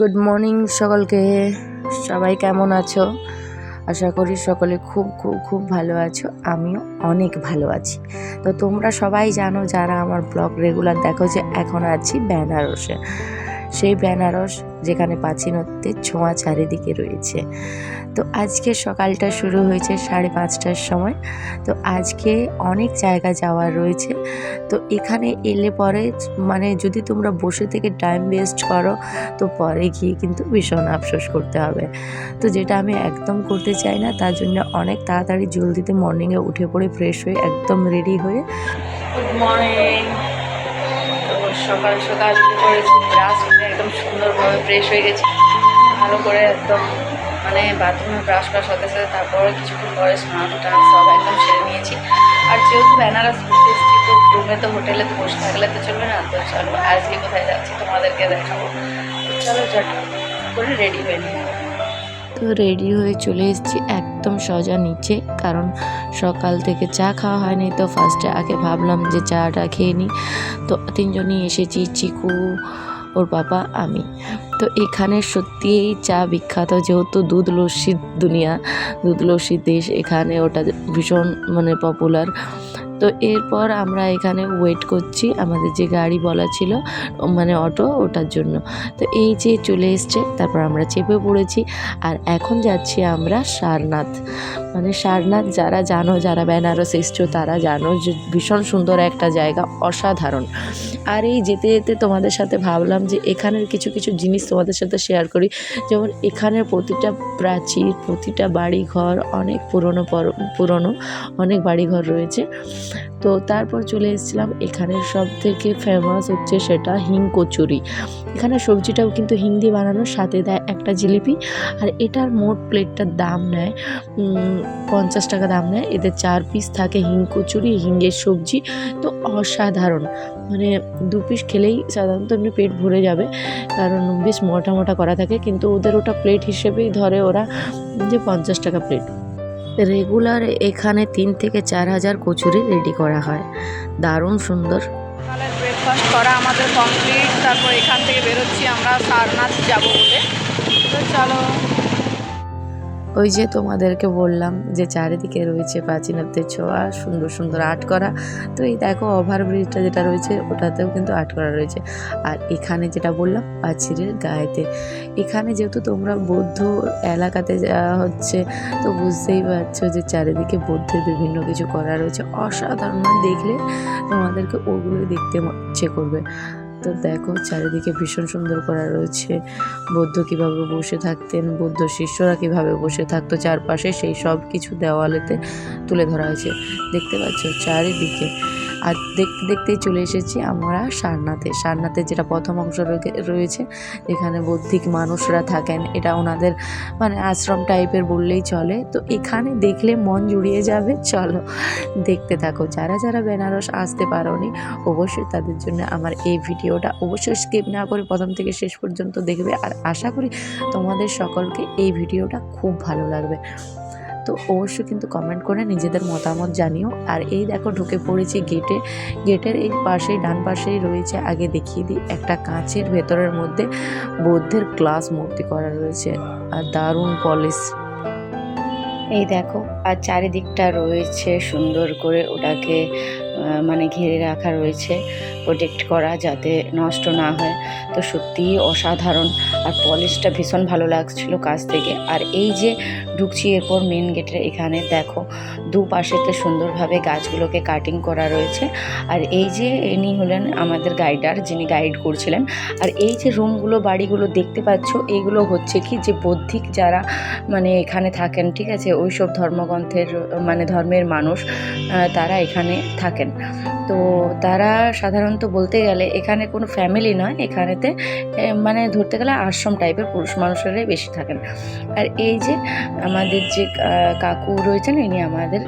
Good morning সকলকে। সবাই কেমন আছো? আশা করি সকলে খুব খুব খুব ভালো আছো। আমিও অনেক ভালো আছি। তো তোমরা সবাই জানো, যারা আমার ব্লগ রেগুলার দেখো, যে এখন আছি বেনারসে। সেই বেনারস যেখানে প্রাচীনত্বের ছোঁয়া চারিদিকে রয়েছে। তো আজকে সকালটা শুরু হয়েছে সাড়ে পাঁচটার সময়। তো আজকে অনেক জায়গা যাওয়ার রয়েছে। তো এখানে এলে পরে মানে যদি তোমরা বসে থেকে টাইম ওয়েস্ট করো, তো পরে গিয়ে কিন্তু ভীষণ আফসোস করতে হবে। তো যেটা আমি একদম করতে চাই না, তার জন্য অনেক তাড়াতাড়ি জলদিতে মর্নিংয়ে উঠে পড়ে ফ্রেশ হয়ে একদম রেডি হয়ে গুড মর্নিং সকাল সকাল পড়েছি ব্রাশ করে একদম সুন্দরভাবে ফ্রেশ হয়ে গেছি। ভালো করে একদম মানে বাথরুমে ব্রাশ করার সাথে সাথে তারপরে কিছুক্ষণ পরে স্নান টান সব একদম সেরে নিয়েছি। আর যেহেতু বেনারস ঘুরতে এসেছি তো রুমে তো হোটেলে তো বসে থাকলে তো চলবে না, তো চলো আজকে কোথায় যাচ্ছি তোমাদেরকে দেখাবো। চলো চট করে রেডি হয়ে নিই। তো রেডি হয়ে চলে এসেছি একদম সোজা নিচে, কারণ সকাল থেকে চা খাওয়া হয়নি তো ফার্স্টে আগে ভাবলাম যে চাটা খেয়ে নিই। তো তিনজনই এসেছি, চিকু, ওর বাবা, আমি। তো এখানে সত্যিই চা বিখ্যাত, যেহেতু দুধ লস্যির দুনিয়া, দুধ লস্যির দেশ, এখানে ওটা ভীষণ মানে পপুলার তো এরপর আমরা এখানে ওয়েট করছি। আমাদের যে গাড়ি বলা ছিল মানে অটো ওটার জন্য। তো এই যে চলে এসছে, তারপর আমরা চেপে পড়েছি। আর এখন যাচ্ছি আমরা সারনাথ। মানে সারনাথ যারা জানো, যারা বেনারস এসছো, তারা জানো যে ভীষণ সুন্দর একটা জায়গা, অসাধারণ। আর এই যেতে যেতে তোমাদের সাথে ভাবলাম যে এখানের কিছু কিছু জিনিস তোমাদের সাথে শেয়ার করি। যেমন এখানের প্রতিটা প্রাচীর, প্রতিটা বাড়িঘর অনেক পুরনো, পর- পুরনো, অনেক বাড়িঘর রয়েছে। তো তারপর চলে এসেছিলাম এখানের সব থেকে ফেমাস হচ্ছে সেটা হিং কচুরি। এখানে সবজিটাও কিন্তু হিন্দি বানানোর সাথে দেয় একটা জিলিপি, আর এটার মোট প্লেটটার দাম নেয় পঞ্চাশ টাকা দাম নেয়। এদের চার পিস থাকে হিং কচুরি হিঙ্গের সবজি। তো অসাধারণ। মানে দু পিস খেলেই সাধারণত এমনি পেট ভরে যাবে, কারণ বেশ মোটা মোটা করা থাকে, কিন্তু ওদের ওটা প্লেট হিসেবেই ধরে ওরা যে পঞ্চাশ টাকা প্লেট। রেগুলার এখানে তিন থেকে চার হাজার কচুরি রেডি করা হয়। দারুণ সুন্দর। ব্রেকফাস্ট করা আমাদের কমপ্লিট তারপর এখান থেকে বেরোচ্ছি আমরা সারনাথ যাব বলে। তো চলো। ওই যে তোমাদেরকে বললাম যে চারিদিকে রয়েছে প্রাচীনত্বের ছোঁয়া, সুন্দর সুন্দর আর্ট করা। তো এই দেখো ওভারব্রিজটা যেটা রয়েছে, ওটাতেও কিন্তু আর্ট করা রয়েছে। আর এখানে যেটা বললাম পাঁচিরের গায়েতে। এখানে যেহেতু তোমরা বৌদ্ধ এলাকাতে যাওয়া হচ্ছে, তো বুঝতেই পারছ যে চারিদিকে বৌদ্ধের বিভিন্ন কিছু করা রয়েছে। অসাধারণ মানে দেখলে তোমাদেরকে ওগুলোই দেখতে ইচ্ছে করবে। তো দেখো, চারিদিকে ভীষণ সুন্দর করা রয়েছে। বৌদ্ধ কীভাবে বসে থাকতেন, বৌদ্ধ শিষ্যরা কীভাবে বসে থাকতো চারপাশে, সেই সব কিছু দেওয়ালেতে তুলে ধরা হয়েছে। দেখতে পাচ্ছ, চারিদিকে আর দেখতে দেখতেই চলে এসেছি আমরা সারনাথে। সারনাথে যেটা প্রথম অংশ রয়েছে এখানে বৌদ্ধিক মানুষরা থাকেন। এটা ওনাদের মানে আশ্রম টাইপের বললেই চলে। তো এখানে দেখলে মন জুড়িয়ে যাবে। চলো দেখতে থাকো। যারা যারা বেনারস আসতে পারোনি, অবশ্যই তাদের জন্য আমার এই ভিডিওটা অবশ্যই স্কিপ না করে প্রথম থেকে শেষ পর্যন্ত দেখবে। আর আশা করি তোমাদের সকলকে এই ভিডিওটা খুব ভালো লাগবে। তো অবশ্যই কিন্তু কমেন্ট করে নিজেদের মতামত জানিও। আর এই দেখো ঢুকে পড়েছি গেটে গেটের এই পাশেই, ডান পাশেই রয়েছে আগে দেখিয়ে দিই, একটা কাঁচের ভেতরের মধ্যে বৌদ্ধের ক্লাস মূর্তি করা রয়েছে। আর দারুণ পলিশ এই দেখো, আর চারিদিকটা রয়েছে সুন্দর করে ওটাকে মানে ঘিরে রাখা রয়েছে প্রোটেক্ট করা যাতে নষ্ট না হয়। তো সত্যিই অসাধারণ। আর পলিশটা ভীষণ ভালো লাগছিল কাছ থেকে। আর এই যে ঢুকছি এরপর মেন গেটের এখানে, দেখো, দুপাশেতে সুন্দরভাবে গাছগুলোকে কাটিং করা রয়েছে। আর এই যে ইনি হলেন আমাদের গাইডার যিনি গাইড করছিলেন। আর এই যে রুমগুলো বাড়িগুলো দেখতে পাচ্ছ, এগুলো হচ্ছে কি যে বৌদ্ধিক যারা মানে এখানে থাকেন, ঠিক আছে? ওই সব ধর্মগ্রন্থের মানে ধর্মের মানুষ তারা এখানে থাকেন। থাকেন তো তারা সাধারণত বলতে গেলে এখানে কোনো ফ্যামিলি নয়, এখানেতে মানে ধরতে গেলে আশ্রম টাইপের পুরুষ মানুষেরাই বেশি থাকেন। আর এই যে আমাদের যে কাকু রয়েছেন, ইনি আমাদের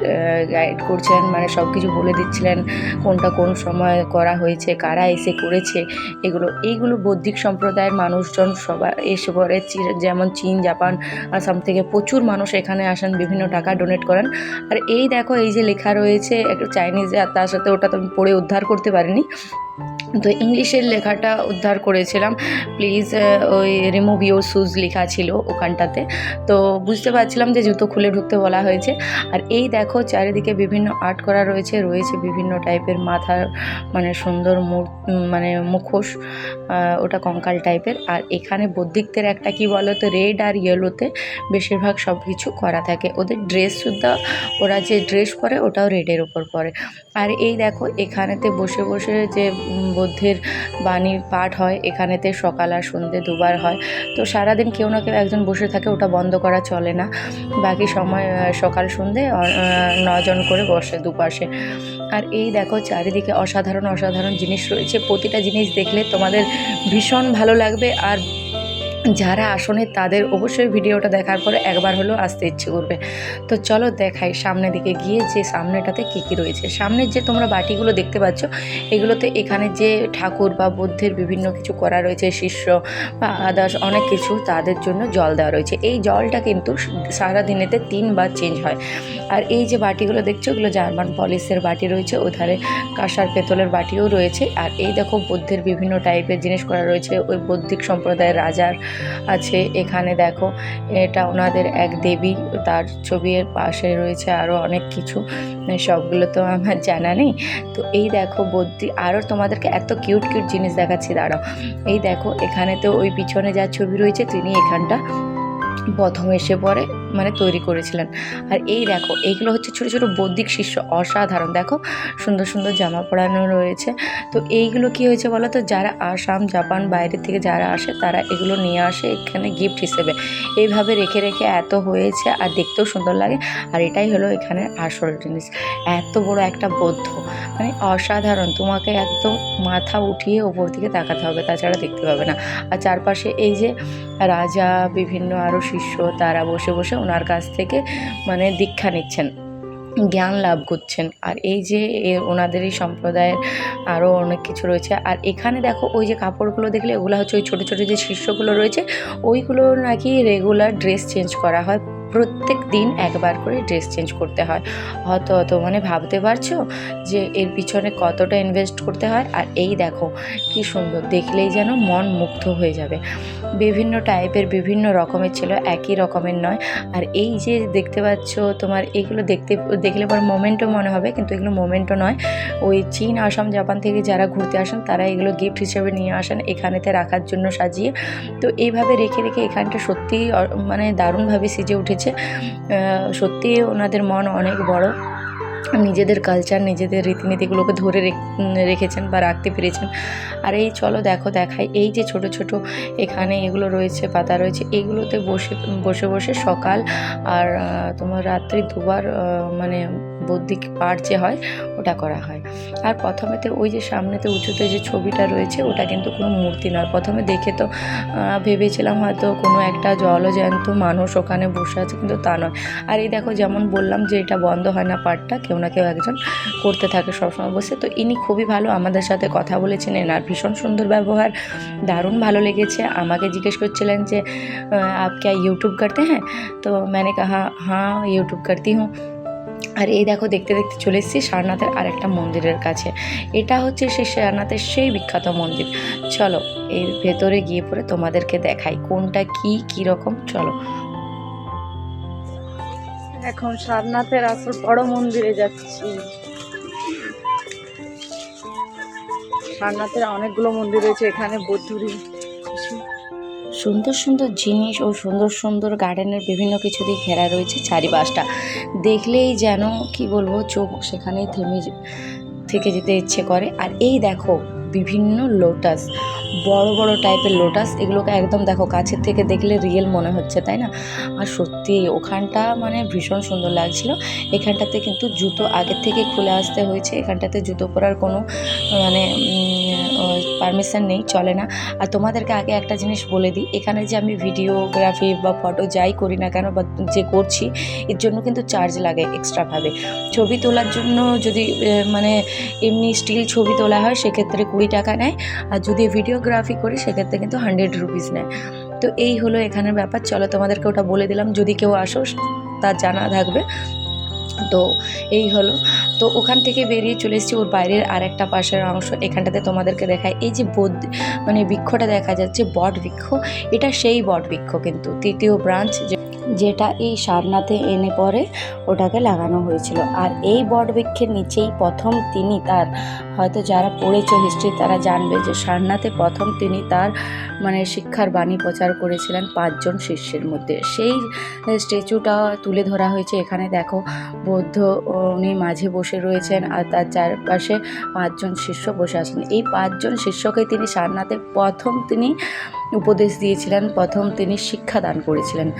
গাইড করছেন মানে সব কিছু বলে দিচ্ছিলেন, কোনটা কোন সময় করা হয়েছে, কারা এসে করেছে, এগুলো, এইগুলো বৌদ্ধিক সম্প্রদায়ের মানুষজন সবার এসে পরে যেমন চীন, জাপান, আসাম থেকে প্রচুর মানুষ এখানে আসেন, বিভিন্ন টাকা ডোনেট করেন। আর এই দেখো, এই যে লেখা রয়েছে, একটু চাইনিজ আর তার সাথে ওটা তো পড়ে উদ্ধার করতে পারিনি। তো ইংলিশের লেখাটা উদ্ধার করেছিলাম। প্লিজ ওই রিমুভ ইউর শুজ লেখা ছিল ওখানটাতে। তো বুঝতে পারছিলাম যে জুতো খুলে ঢুকতে বলা হয়েছে। আর এই দেখো, চারিদিকে বিভিন্ন আর্ট করা রয়েছে। রয়েছে বিভিন্ন টাইপের মাথার মানে সুন্দর মানে মুখোশ ওটা কঙ্কাল টাইপের আর এখানে বৌদ্ধিকদের একটা কি বলো তো রেড আর ইয়েলোতে বেশিরভাগ সব কিছু করা থাকে। ওদের ড্রেস সুদ্ধা ওরা যে ড্রেস পরে ওটাও রেডের ওপর পরে। আর এই দেখো, এখানেতে বসে বসে যে বৌদ্ধের বাণীর পাঠ হয়, এখানেতে সকাল আর সন্ধে দুবার হয়। তো সারাদিন কেউ না কেউ একজন বসে থাকে, ওটা বন্ধ করা চলে না। বাকি সময় সকাল সন্ধে নজন করে বসে দুপাশে। আর এই দেখো, চারিদিকে অসাধারণ অসাধারণ জিনিস রয়েছে। প্রতিটা জিনিস দেখলে তোমাদের ভীষণ ভালো লাগবে। আর যারা আসনে তাদের অবশ্যই ভিডিওটা দেখার পরে একবার হলেও আসতে ইচ্ছে করবে। তো চলো দেখাই সামনের দিকে গিয়ে যে সামনেটাতে কী কী রয়েছে। সামনের যে তোমরা বাটিগুলো দেখতে পাচ্ছ, এগুলোতে এখানে যে ঠাকুর বা বুদ্ধের বিভিন্ন কিছু করা রয়েছে, শিষ্য বা আদার্স অনেক কিছু তাদের জন্য জল দেওয়া রয়েছে। এই জলটা কিন্তু সারা দিনেতে তিনবার চেঞ্জ হয়। আর এই যে বাটিগুলো দেখছ ওগুলো জার্মান পলিসের বাটি রয়েছে, ওধারে কাঁসার পেতলের বাটিও রয়েছে। আর এই দেখো বুদ্ধের বিভিন্ন টাইপের জিনিস করা রয়েছে। ওই বৌদ্ধিক সম্প্রদায়ের রাজার আছে। এখানে দেখো, এটা ওনাদের এক দেবী, তার ছবির পাশে রয়েছে আরও অনেক কিছু। সবগুলো তো আমার জানা নেই। তো এই দেখো বদ্রি আরও তোমাদেরকে এত কিউট কিউট জিনিস দেখাচ্ছি, দাঁড়াও। এই দেখো, এখানে তো ওই পিছনে যার ছবি রয়েছে, তিনি এখানটা প্রথম এসে পরে মানে তৈরি করেছিলেন। আর এই দেখো এইগুলো হচ্ছে ছোটো ছোটো বৌদ্ধিক শিষ্য, অসাধারণ। দেখো, সুন্দর সুন্দর জামা পরানো রয়েছে। তো এইগুলো কি হয়েছে বলো তো? যারা আসাম, জাপান বাইরে থেকে যারা আসে, তারা এগুলো নিয়ে আসে এখানে গিফট হিসেবে। এইভাবে রেখে রেখে এত হয়েছে, আর দেখতেও সুন্দর লাগে। আর এটাই হলো এখানে আসল জিনিস। এত বড় একটা বৌদ্ধ। মানে অসাধারণ। তোমাকে একদম মাথা উঠিয়ে ওপর দিকে তাকাতে হবে, তাছাড়া দেখতে পাবে না। আর চারপাশে এই যে রাজা, বিভিন্ন আরও শিষ্য, তারা বসে বসে ওনার কাছ থেকে মানে দীক্ষা নিচ্ছেন, জ্ঞান লাভ করছেন। আর এই যে ওনাদের এই সম্প্রদায়ের আরও অনেক কিছু রয়েছে। আর এখানে দেখো ওই যে কাপড়গুলো দেখলে, ওগুলো হচ্ছে ওই ছোটো ছোটো যে শিষ্যগুলো রয়েছে, ওইগুলো নাকি রেগুলার ড্রেস চেঞ্জ করা হয়। প্রত্যেক দিন একবার করে ড্রেস চেঞ্জ করতে হয়। হয়তো অত মানে ভাবতে পারছ যে এর পিছনে কতটা ইনভেস্ট করতে হয়। আর এই দেখো, কি সুন্দর, দেখলেই যেন মন মুগ্ধ হয়ে যাবে। বিভিন্ন টাইপের বিভিন্ন রকমের ছিল, একই রকমের নয়। আর এই যে দেখতে পাচ্ছ তোমার এইগুলো দেখতে, দেখলে পর মোমেন্টও মনে হবে, কিন্তু এগুলো মোমেন্টও নয়। ওই চীন, আসাম, জাপান থেকে যারা ঘুরতে আসেন, তারা এগুলো গিফট হিসেবে নিয়ে আসেন, এখানেতে রাখার জন্য সাজিয়ে। তো এইভাবে রেখে রেখে এখানটা সত্যিই মানে দারুণভাবে সেজে উঠেছে। আহ, সত্যি ওনাদের মন অনেক বড়। নিজেদের কালচার নিজেদের রীতিনীতিগুলোকে ধরে রেখ- রেখেছেন বা রাখতে পেরেছেন। আর এই চলো দেখো দেখাই। এই যে ছোট ছোট এখানে এগুলো রয়েছে পাতা রয়েছে এগুলোতে বসে বসে বসে সকাল আর তোমার রাত্রি দুবার মানে বৌদ্ধিক পাঠ যে হয় ওটা করা হয় আর প্রথমেতে ওই যে সামনেতে উঁচুতে যে ছবিটা রয়েছে ওটা কিন্তু কোনো মূর্তি নয় প্রথমে দেখে তো আহ, ভেবেছিলাম হয়তো কোনো একটা জলজ্যান্ত মানুষ ওখানে বসে আছে কিন্তু তা নয় আর এই দেখো যেমন বললাম যে এটা বন্ধ হয় না পাঠটা কেউ না কেউ একজন করতে থাকে সবসময় বসে তো ইনি খুবই ভালো আমাদের সাথে কথা বলেছেন এনার ভীষণ সুন্দর ব্যবহার দারুণ ভালো লেগেছে আমাকে জিজ্ঞেস করছিলেন যে আহ, आप क्या यूट्यूब करते हैं तो मैंने कहा हाँ यूट्यूब करती हूँ আর এই দেখো দেখতে দেখতে চলে এসেছি সারনাথের আরেকটা মন্দিরের কাছে। এটা হচ্ছে সেই সারনাথের সেই বিখ্যাত মন্দির। চলো, এর ভেতরে গিয়ে পরে তোমাদেরকে দেখাই কোনটা কি, কী রকম। চলো। এখন সারনাথের আসল বড় মন্দিরে যাচ্ছি। সারনাথের অনেকগুলো মন্দির রয়েছে, এখানে কিছু সুন্দর সুন্দর জিনিস ও সুন্দর সুন্দর গার্ডেনের বিভিন্ন কিছু দিয়ে ঘেরা রয়েছে চারিপাশটা। দেখলেই যেন, কি বলব, চোখ সেখানেই থেমে থেকে যেতে ইচ্ছে করে। আর এই দেখো, বিভিন্ন লোটাস বড় বড় টাইপের লোটাস এগুলোকে একদম দেখো, কাছের থেকে দেখলে রিয়েল মনে হচ্ছে, তাই না? আর সত্যি, ওখানটা মানে ভীষণ সুন্দর লাগছিল। এখানটাতে কিন্তু জুতো আগের থেকে খুলে আসতে হয়েছে। এখানটাতে জুতো পরার কোনো মানে পারমিশন নেই, চলে না। আর তোমাদেরকে আগে একটা জিনিস বলে দিই, এখানে যে আমি ভিডিওগ্রাফি বা ফটো যাই করি না কেন বা যে করছি, এর জন্য কিন্তু চার্জ লাগে এক্সট্রাভাবে ছবি তোলার জন্য যদি মানে এমনি স্টিল ছবি তোলা হয়, সেক্ষেত্রে কুড়ি টাকা নেয়। আর যদি ভিডিওগ্রাফি করি, সেক্ষেত্রে কিন্তু হান্ড্রেড রুপিস নেয়। তো এই হলো এখানের ব্যাপার। চলো তোমাদেরকে ওটা বলে দিলাম। যদি কেউ আসো তার জানা থাকবে। তো এই হলো। তো ওখান থেকে বেরিয়ে চলে এসেছি ওর বাইরের আর একটা পাশের অংশ। এখানটাতে তোমাদেরকে দেখায়। এই যে বোধ মানে বৃক্ষটা দেখা যাচ্ছে বট বৃক্ষ। এটা সেই বট বৃক্ষ কিন্তু। তৃতীয় ব্রাঞ্চ যেটা এই সারনাথে এনে পরে ওটাকে লাগানো হয়েছিল। আর এই বট বৃক্ষের নিচেই প্রথম তিনি তার, হয়তো যারা পড়েছে হিস্ট্রি তারা জানবে যে সারনাথে প্রথম তিনি তার মানে শিক্ষার বাণী প্রচার করেছিলেন পাঁচজন শিষ্যের মধ্যে। সেই স্ট্যাচুটা তুলে ধরা হয়েছে। এখানে দেখো বৌদ্ধ উনি মাঝে বসে রয়েছেন আর তার চারপাশে পাঁচজন শিষ্য বসে আছেন। এই পাঁচজন শিষ্যকে তিনি সারনাথে প্রথম তিনি উপদেশ দিয়েছিলেন, প্রথম তিনি শিক্ষাদান করেছিলেন।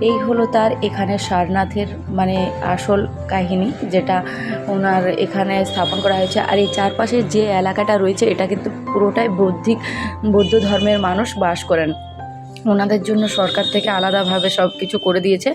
এই হলো তার এখানে সারনাথের মানে আসল কাহিনী, যেটা ওনার এখানে স্থাপন করা হয়েছে। আর এই চারপাশে যে এলাকাটা রয়েছে, এটা কিন্তু পুরোটাই বৌদ্ধিক, বৌদ্ধ ধর্মের মানুষ বাস করেন। ওনাদের জন্য সরকার থেকে আলাদাভাবে সব কিছু করে দিয়েছে।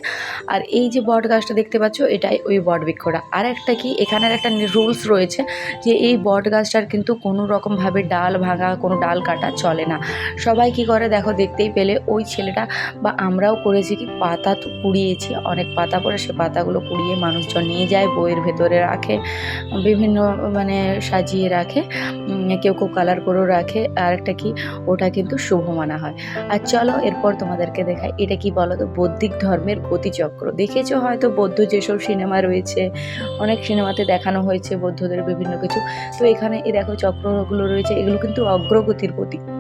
আর এই যে বট গাছটা দেখতে পাচ্ছ, এটাই ওই বট বৃক্ষটা আর একটা কি, এখানের একটা রুলস রয়েছে যে এই বট গাছটার কিন্তু কোনো রকমভাবে ডাল ভাঙা, কোনো ডাল কাটা চলে না। সবাই কি করে দেখো, দেখতেই পেলে ওই ছেলেটা বা আমরাও করেছি কি, পাতা তো কুড়িয়েছি অনেক পাতা পড়ে, সে পাতাগুলো কুড়িয়ে মানুষজন নিয়ে যায়, বইয়ের ভেতরে রাখে, বিভিন্ন মানে সাজিয়ে রাখে কেউ কেউ কালার করেও রাখে। আর একটা কি, ওটা কিন্তু শুভ মানা হয়। আর চলো এরপর তোমাদেরকে দেখায় এটা কি বলো তো বৌদ্ধিক ধর্মের গতিচক্র দেখেছ হয়তো বৌদ্ধ যেসব সিনেমা রয়েছে, অনেক সিনেমাতে দেখানো হয়েছে বৌদ্ধদের বিভিন্ন কিছু। তো এখানে এই দেখো চক্রগুলো রয়েছে, এগুলো কিন্তু অগ্রগতির প্রতীক।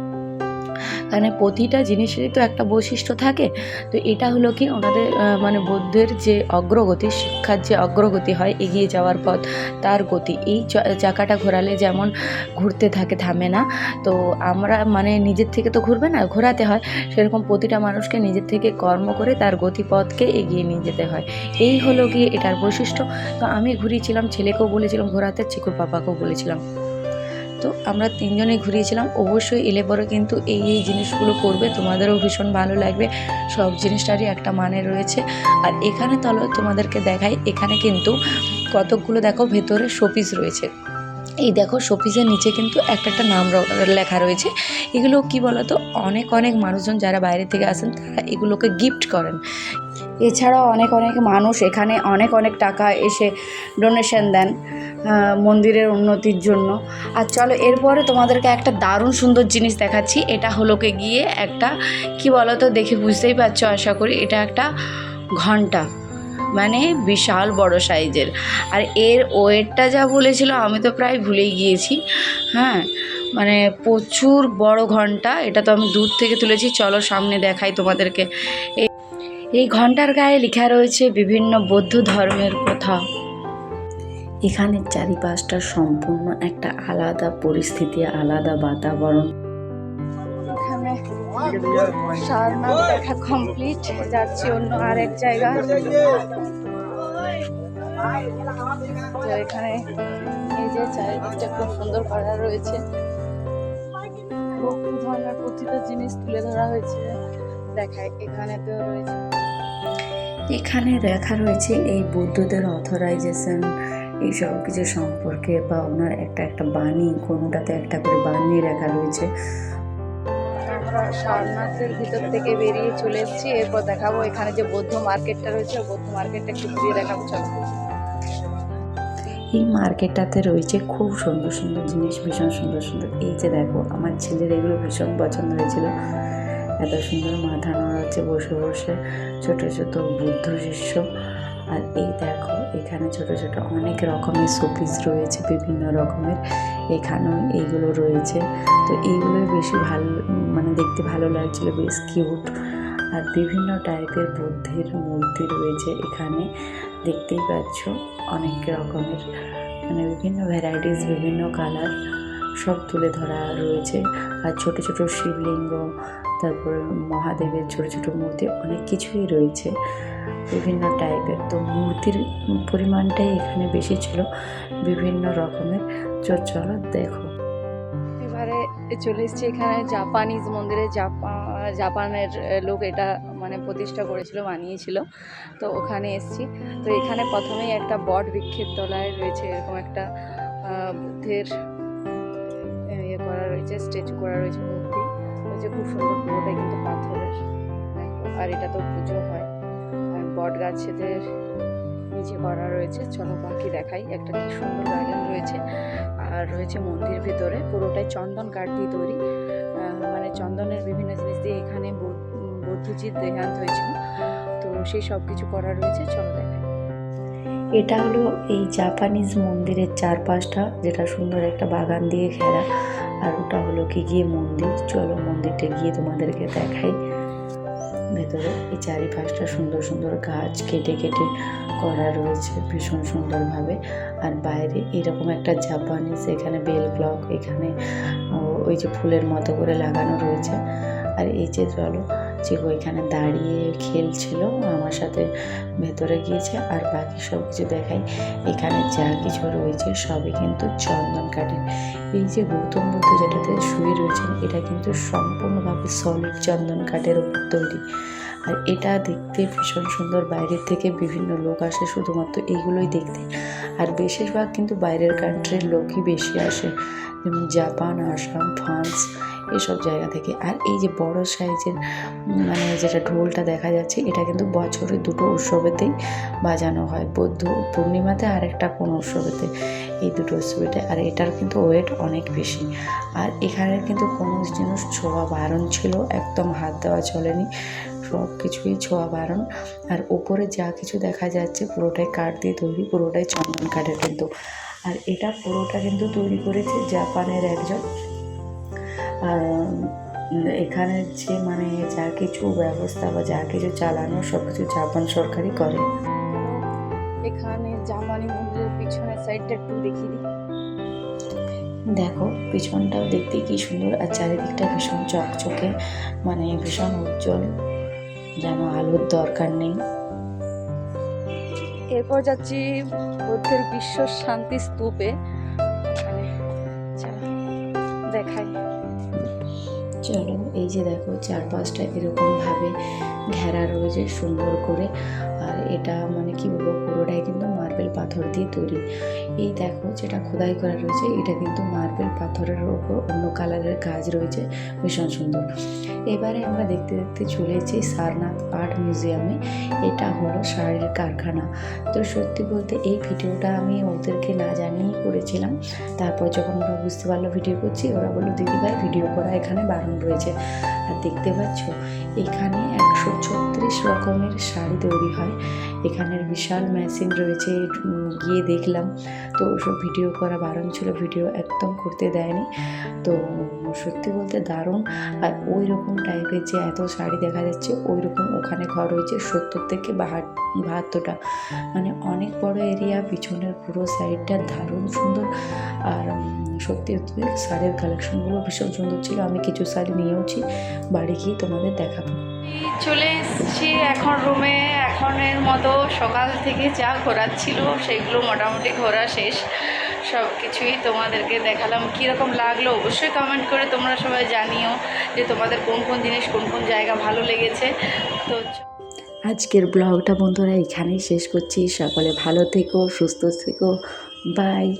কারণ প্রতিটা জিনিসেরই তো একটা বৈশিষ্ট্য থাকে। তো এটা হলো কি ওনাদের মানে বৌদ্ধের যে অগ্রগতি, শিক্ষার যে অগ্রগতি হয়, এগিয়ে যাওয়ার পথ, তার গতি। এই চাকাটা ঘোরালে যেমন ঘুরতে থাকে, থামে না। তো আমরা মানে নিজের থেকে তো ঘুরবে না, ঘোরাতে হয়। সেরকম প্রতিটা মানুষকে নিজের থেকে কর্ম করে তার গতিপথকে এগিয়ে নিয়ে যেতে হয়। এই হলো কি এটার বৈশিষ্ট্য। তো আমি ঘুরিয়েছিলাম, ছেলেকেও বলেছিলাম ঘোরাতে, চিকুর পাপাকেও বলেছিলাম। তো আমরা তিনজনে ঘুরিয়েছিলাম। অবশ্যই এলে পরে কিন্তু এই এই জিনিসগুলো করবে। তোমাদেরও ভীষণ ভালো লাগবে। সব জিনিসটারই একটা মানে রয়েছে। আর এখানে তাহলে তোমাদেরকে দেখাই, এখানে কিন্তু কতকগুলো দেখো ভেতরে শোপিস রয়েছে। এই দেখো শোপিসের নিচে কিন্তু একটা একটা নাম লেখা রয়েছে। এগুলো কি বলতো? অনেক অনেক মানুষজন যারা বাইরে থেকে আসেন, তারা এগুলোকে গিফট করেন। এছাড়াও অনেক অনেক মানুষ এখানে অনেক অনেক টাকা এসে ডোনেশন দেন মন্দিরের উন্নতির জন্য। আর চলো, এরপরে তোমাদেরকে একটা দারুণ সুন্দর জিনিস দেখাচ্ছি। এটা হলোকে গিয়ে একটা, কি বলো তো দেখে বুঝতেই পারছ, আশা করি এটা একটা ঘণ্টা। মানে বিশাল বড় সাইজের। আর এর ওয়েটটা যা বলেছিল আমি তো প্রায় ভুলেই গিয়েছি। হ্যাঁ মানে প্রচুর বড় ঘণ্টা, এটা তো আমি দূর থেকে তুলেছি। চলো সামনে দেখাই তোমাদেরকে। এই ঘণ্টার গায়ে লেখা রয়েছে বিভিন্ন বৌদ্ধ ধর্মের কথা। এখানের চারিপাশটা সম্পূর্ণ একটা আলাদা পরিস্থিতি, আলাদা বাতাবরণ। এখানে সারনাথ দেখা কমপ্লিট যাচ্ছি অন্য আর এক জায়গা তো এখানে এই যে চারিদিকটা খুব সুন্দর করা রয়েছে। বহু ধরনের প্রতিটা জিনিস তুলে ধরা হয়েছে। দেখায়, এখানে তো রয়েছে। এখানে লেখা রয়েছে এই বুদ্ধদের অথরাইজেশন এইসব কিছু সম্পর্কে, বা ওনার একটা একটা বাণী, কোনোটাতে একটা করে বাণী লেখা রয়েছে। আমরা সারনাথের ভিতর থেকে বেরিয়ে চলে এসেছি। এরপর দেখাবো এখানে যে বৌদ্ধ মার্কেটটা রয়েছে। বৌদ্ধ মার্কেটটা একটু ঘুরিয়ে দেখাবো, চলো। এই মার্কেটটাতে রয়েছে খুব সুন্দর সুন্দর জিনিস, ভীষণ সুন্দর সুন্দর। এই যে দেখো, আমার ছেলের এগুলো ভীষণ পছন্দ হয়েছিল। এত সুন্দর মাথা নড়াচ্ছে বসে বসে। ছোট ছোট বুদ্ধ শিষ্য। আর এই দেখো, এখানে ছোট ছোট অনেক রকমের শোপিস রয়েছে, বিভিন্ন রকমের। এখানেও এইগুলো রয়েছে। তো এইগুলোই বেশি ভালো মানে দেখতে ভালো লাগছিল, বেশ কিউট আর বিভিন্ন টাইপের বুদ্ধের মূর্তি রয়েছে এখানে, দেখতেই পাচ্ছ অনেক রকমের। মানে বিভিন্ন ভ্যারাইটিস বিভিন্ন কালার সব তুলে ধরা রয়েছে। আর ছোট ছোট শিবলিঙ্গ, তারপরে মহাদেবের ছোট ছোট মূর্তি, অনেক কিছুই রয়েছে। বিভিন্ন টাইপের তো মূর্তির পরিমাণটাই এখানে বেশি ছিল। বিভিন্ন রকমের। চলো দেখো। চলে এসেছি এখানে জাপানিজ মন্দিরে, জাপা, জাপানের লোক এটা মানে প্রতিষ্ঠা করেছিল, বানিয়েছিল। তো ওখানে এসেছি। তো এখানে প্রথমেই একটা বট বৃক্ষের তলায় রয়েছে, এরকম একটা বুদ্ধের ইয়ে করা রয়েছে, স্ট্যাচু করা রয়েছে মূর্তি। রয়েছে খুব সুন্দর পুরোটাই কিন্তু পাথরের। আর এটা তো পুজো হয়। আর বট গাছেদের নিচে করা রয়েছে। চলো বাকি দেখাই একটা কি সুন্দর গার্ডেন রয়েছে। আর রয়েছে মন্দির ভিতরে। পুরোটাই চন্দন কাঠ দিয়ে তৈরি। মানে চন্দনের বিভিন্ন জিনিস দিয়ে এখানে বৌদ্ধ- বৌদ্ধজির দেহান্ত হয়েছিল। তো সেই সব কিছু করা রয়েছে। চলো দেখাই। এটা হলো এই জাপানিজ মন্দিরের চারপাশটা, যেটা সুন্দর একটা বাগান দিয়ে ঘেরা। আর ওটা হলো কি গিয়ে মন্দির। চলো মন্দিরটা গিয়ে তোমাদেরকে দেখাই। ভেতরে। এই চারিপাশটা সুন্দর সুন্দর গাছ কেটে কেটে করা রয়েছে ভীষণ সুন্দরভাবে। আর বাইরে এরকম একটা জাপানিজ এখানে বেল ক্লক এখানে ওই যে ফুলের মতো করে লাগানো রয়েছে। আর এই যে চলো যে ওইখানে দাঁড়িয়ে খেলছিল, আমার সাথে ভেতরে গিয়েছে আর বাকি সব কিছু দেখাই এখানে যা কিছু রয়েছে সবই কিন্তু চন্দন কাঠের। এই যে গৌতম বুদ্ধ যেটাতে শুয়ে রয়েছেন, এটা কিন্তু সম্পূর্ণভাবে সলিড চন্দন কাঠের উপর তৈরি। আর এটা দেখতে ভীষণ সুন্দর, বাইরের থেকে বিভিন্ন লোক আসে শুধুমাত্র এইগুলোই দেখতে। আর বেশিরভাগ কিন্তু বাইরের কান্ট্রির লোকই বেশি আসে। যেমন জাপান, আসাম, ফ্রান্স এসব জায়গা থেকে। আর এই যে বড় সাইজের মানে যেটা ঢোলটা দেখা যাচ্ছে, এটা কিন্তু বছরে দুটো উৎসবেতেই বাজানো হয়। বৌদ্ধ পূর্ণিমাতে আর একটা কোন উৎসবেতে এই দুটো উৎসবেতে। আর এটার কিন্তু ওয়েট অনেক বেশি। আর এখানের কিন্তু কোনো জিনিস ছোঁয়া বারণ ছিল, একদম হাত দেওয়া চলেনি। সব কিছুই ছোঁয়া বারণ। আর উপরে যা কিছু দেখা যাচ্ছে, পুরোটাই কাঠ দিয়ে তৈরি, পুরোটাই চন্দন কাঠের কিন্তু। আর এটা পুরোটা কিন্তু তৈরি করেছে জাপানের একজন এখানের যে মানে যা কিছু ব্যবস্থা বা যা কিছু চালানো সব কিছু জাপান সরকারই করে। এখানে জাপানি মন্দিরের পিছনের সাইডটা একটু দেখিয়ে দিই। দেখো পিছনটাও দেখতে কি সুন্দর আর চারিদিকটা ভীষণ চকচকে মানে ভীষণ উজ্জ্বল। যেন আলোর দরকার নেই। এরপর যাচ্ছি বুদ্ধের বিশ্ব শান্তি স্তূপে। যে দেখো চারপাশটা এরকমভাবে ঘেরা রয়েছে সুন্দর করে। আর এটা মানে কি বলব, পুরোটাই কিন্তু মার্বেল পাথর দিয়ে তৈরি। এই দেখো যেটা খোদাই করা রয়েছে, এটা কিন্তু মার্বেল পাথরের ওপর অন্য কালারের কাজ রয়েছে। ভীষণ সুন্দর। এবারে আমরা দেখতে দেখতে চলে এসেছি সারনাথ আর্ট মিউজিয়ামে। এটা হলো শাড়ির কারখানা। তো সত্যি বলতে এই ভিডিওটা আমি ওদেরকে না জানিয়েই করেছিলাম। তারপর যখন ওরা বুঝতে পারল ভিডিও করছি, ওরা বলল দিদিভাই ভিডিও করা এখানে বারণ রয়েছে। আর দেখতে পাচ্ছ, এখানে একশো ছত্রিশ রকমের শাড়ি তৈরি হয়। এখানের বিশাল মেশিন রয়েছে গিয়ে দেখলাম। তো ওসব ভিডিও করা বারণ ছিল, ভিডিও একদম করতে দেয়নি। তো সত্যি বলতে দারুণ। আর ওই রকম টাইপের যে এত শাড়ি দেখা যাচ্ছে ওই রকম ওখানে ঘর রয়েছে সত্তর থেকে বাহাত বাহাত্তরটা। মানে অনেক বড় এরিয়া পিছনের পুরো সাইডটা দারুণ সুন্দর। আর সত্যি শাড়ির কালেকশনগুলো ভীষণ সুন্দর ছিল। আমি কিছু শাড়ি নিয়েওছি, বাড়ি গিয়ে তোমাদের দেখাবো। চলে এসেছি এখন রুমে এখনের মতো সকাল থেকে যা ঘোরার ছিল, সেগুলো মোটামুটি ঘোরা শেষ। সব কিছুই তোমাদেরকে দেখালাম। কীরকম লাগল অবশ্যই কমেন্ট করে তোমরা সবাই জানিও যে তোমাদের কোন কোন জিনিস, কোন কোন জায়গা ভালো লেগেছে। তো আজকের ব্লগটা বন্ধুরা এখানেই শেষ করছি। সকলে ভালো থেকো, সুস্থ থেকো। বাই